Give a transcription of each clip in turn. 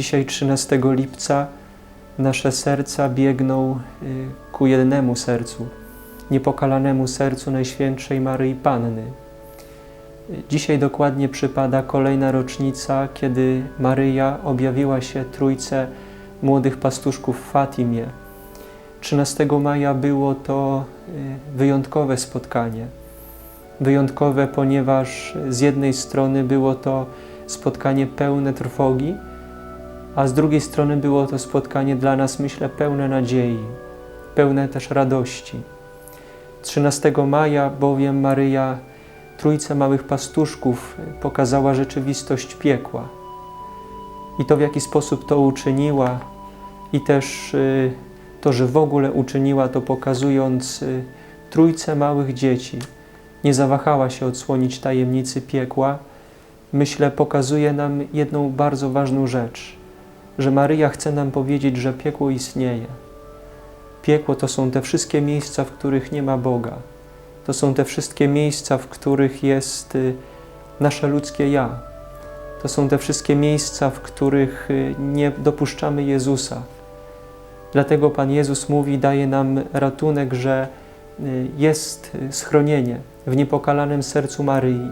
Dzisiaj, 13 lipca, nasze serca biegną y, ku jednemu sercu, niepokalanemu sercu Najświętszej Maryi Panny. Dzisiaj dokładnie przypada kolejna rocznica, kiedy Maryja objawiła się Trójce młodych pastuszków w Fatimie. 13 maja było to y, wyjątkowe spotkanie. Wyjątkowe, ponieważ z jednej strony było to spotkanie pełne trwogi, a z drugiej strony było to spotkanie dla nas, myślę, pełne nadziei, pełne też radości. 13 maja bowiem Maryja Trójce Małych Pastuszków pokazała rzeczywistość piekła. I to, w jaki sposób to uczyniła, i też y, to, że w ogóle uczyniła to pokazując y, Trójce Małych Dzieci, nie zawahała się odsłonić tajemnicy piekła, myślę, pokazuje nam jedną bardzo ważną rzecz, że Maryja chce nam powiedzieć, że piekło istnieje. Piekło to są te wszystkie miejsca, w których nie ma Boga. To są te wszystkie miejsca, w których jest y, nasze ludzkie ja. To są te wszystkie miejsca, w których y, nie dopuszczamy Jezusa. Dlatego Pan Jezus mówi, daje nam ratunek, że y, jest schronienie w niepokalanym sercu Maryi.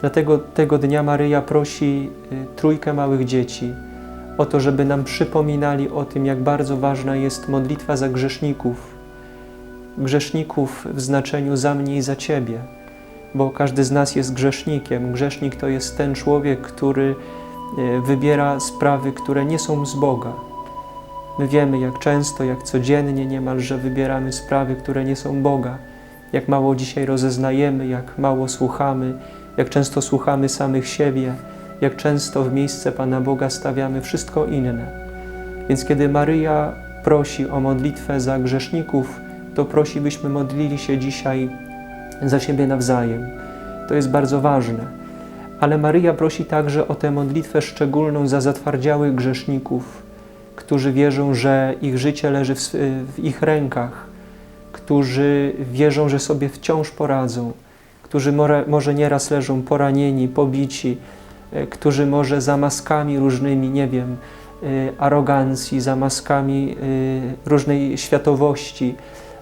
Dlatego tego dnia Maryja prosi trójkę małych dzieci o to, żeby nam przypominali o tym, jak bardzo ważna jest modlitwa za grzeszników, grzeszników w znaczeniu za mnie i za Ciebie, bo każdy z nas jest grzesznikiem. Grzesznik to jest ten człowiek, który e, wybiera sprawy, które nie są z Boga. My wiemy, jak często, jak codziennie niemalże wybieramy sprawy, które nie są Boga. Jak mało dzisiaj rozeznajemy, jak mało słuchamy, jak często słuchamy samych siebie, jak często w miejsce Pana Boga stawiamy wszystko inne. Więc kiedy Maryja prosi o modlitwę za grzeszników, to prosi, byśmy modlili się dzisiaj za siebie nawzajem. To jest bardzo ważne. Ale Maryja prosi także o tę modlitwę szczególną za zatwardziałych grzeszników, którzy wierzą, że ich życie leży w, w ich rękach, którzy wierzą, że sobie wciąż poradzą, którzy more, może nieraz leżą poranieni, pobici, którzy może za maskami różnymi, nie wiem, e, arogancji, za maskami e, różnej światowości,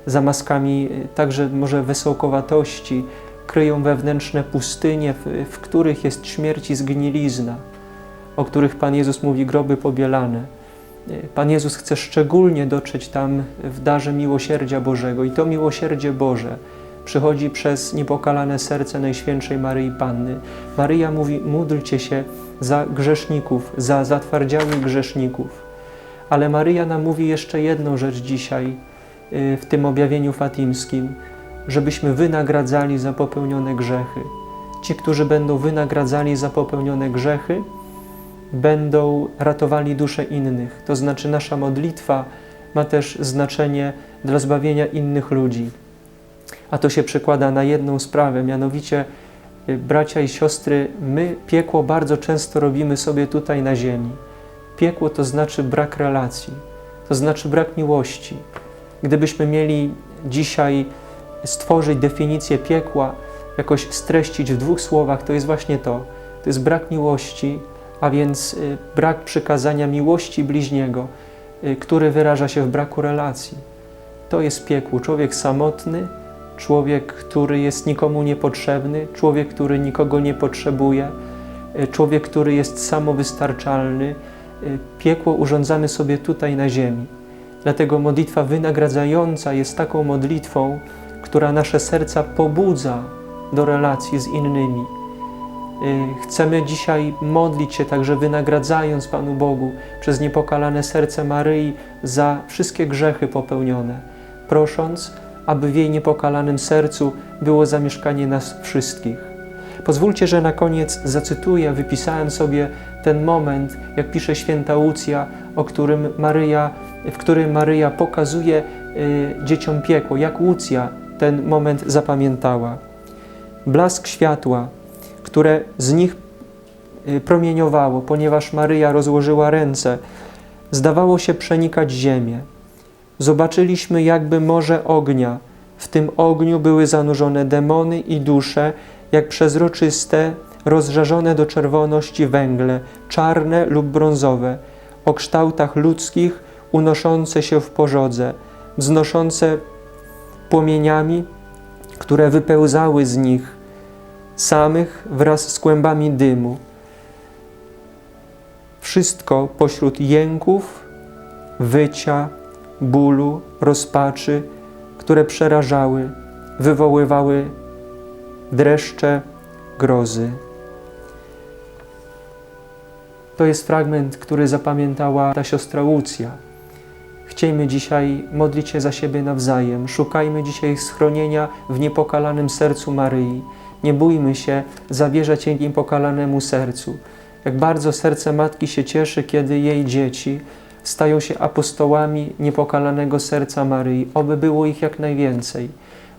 za maskami także może wysokowatości, kryją wewnętrzne pustynie, w, w których jest śmierć i zgnilizna, o których Pan Jezus mówi groby pobielane. Pan Jezus chce szczególnie dotrzeć tam w darze miłosierdzia Bożego i to miłosierdzie Boże przychodzi przez niepokalane serce Najświętszej Maryi Panny. Maryja mówi, módlcie się za grzeszników, za zatwardziałych grzeszników. Ale Maryja nam mówi jeszcze jedną rzecz dzisiaj, Y, w tym objawieniu fatimskim, żebyśmy wynagradzali za popełnione grzechy. Ci, którzy będą wynagradzali za popełnione grzechy, będą ratowali dusze innych. To znaczy, nasza modlitwa ma też znaczenie dla zbawienia innych ludzi. A to się przekłada na jedną sprawę, mianowicie, y, bracia i siostry, my piekło bardzo często robimy sobie tutaj na ziemi. Piekło to znaczy brak relacji, to znaczy brak miłości Gdybyśmy mieli dzisiaj stworzyć definicję piekła, jakoś streścić w dwóch słowach, to jest właśnie to. To jest brak miłości, a więc y, brak przykazania miłości bliźniego, y, który wyraża się w braku relacji. To jest piekło. Człowiek samotny, człowiek, który jest nikomu niepotrzebny, człowiek, który nikogo nie potrzebuje, y, człowiek, który jest samowystarczalny. Piekło urządzamy sobie tutaj na ziemi. Dlatego modlitwa wynagradzająca jest taką modlitwą, która nasze serca pobudza do relacji z innymi. Y, chcemy dzisiaj modlić się także wynagradzając Panu Bogu przez niepokalane serce Maryi za wszystkie grzechy popełnione, prosząc, aby w jej niepokalanym sercu było zamieszkanie nas wszystkich. Pozwólcie, że na koniec zacytuję, wypisałem sobie ten moment, jak pisze święta Łucja, o którym Maryja w którym Maryja pokazuje y, dzieciom piekło, jak Łucja ten moment zapamiętała. Blask światła, które z nich y, promieniowało, ponieważ Maryja rozłożyła ręce, zdawało się przenikać ziemię. Zobaczyliśmy jakby morze ognia. W tym ogniu były zanurzone demony i dusze, jak przezroczyste, rozżarzone do czerwoności węgle, czarne lub brązowe – o kształtach ludzkich, unoszące się w pożodze, wznoszące płomieniami, które wypełzały z nich samych wraz z kłębami dymu. Wszystko pośród jęków, wycia, bólu, rozpaczy, które przerażały, wywoływały dreszcze grozy. To jest fragment, który zapamiętała ta siostra Łucja. Chciejmy dzisiaj modlić się za siebie nawzajem. Szukajmy dzisiaj schronienia w niepokalanym sercu Maryi. Nie bójmy się zawierzać jej niepokalanemu sercu. Jak bardzo serce matki się cieszy, kiedy jej dzieci stają się apostołami niepokalanego serca Maryi. Oby było ich jak najwięcej.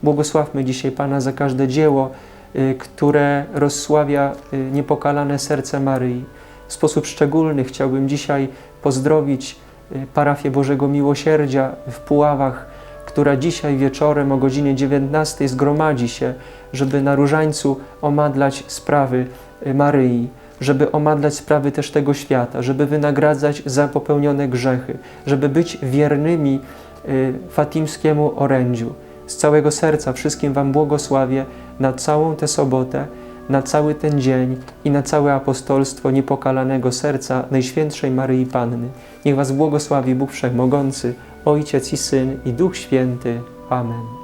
Błogosławmy dzisiaj Pana za każde dzieło, y, które rozsławia y, niepokalane serce Maryi. W sposób szczególny chciałbym dzisiaj pozdrowić y, parafię Bożego Miłosierdzia w Puławach, która dzisiaj wieczorem o godzinie 19 zgromadzi się, żeby na różańcu omadlać sprawy Maryi, żeby omadlać sprawy też tego świata, żeby wynagradzać za popełnione grzechy, żeby być wiernymi y, fatimskiemu orędziu. Z całego serca wszystkim Wam błogosławię na całą tę sobotę, na cały ten dzień i na całe apostolstwo niepokalanego serca Najświętszej Maryi Panny. Niech Was błogosławi Bóg Wszechmogący, Ojciec i Syn i Duch Święty. Amen.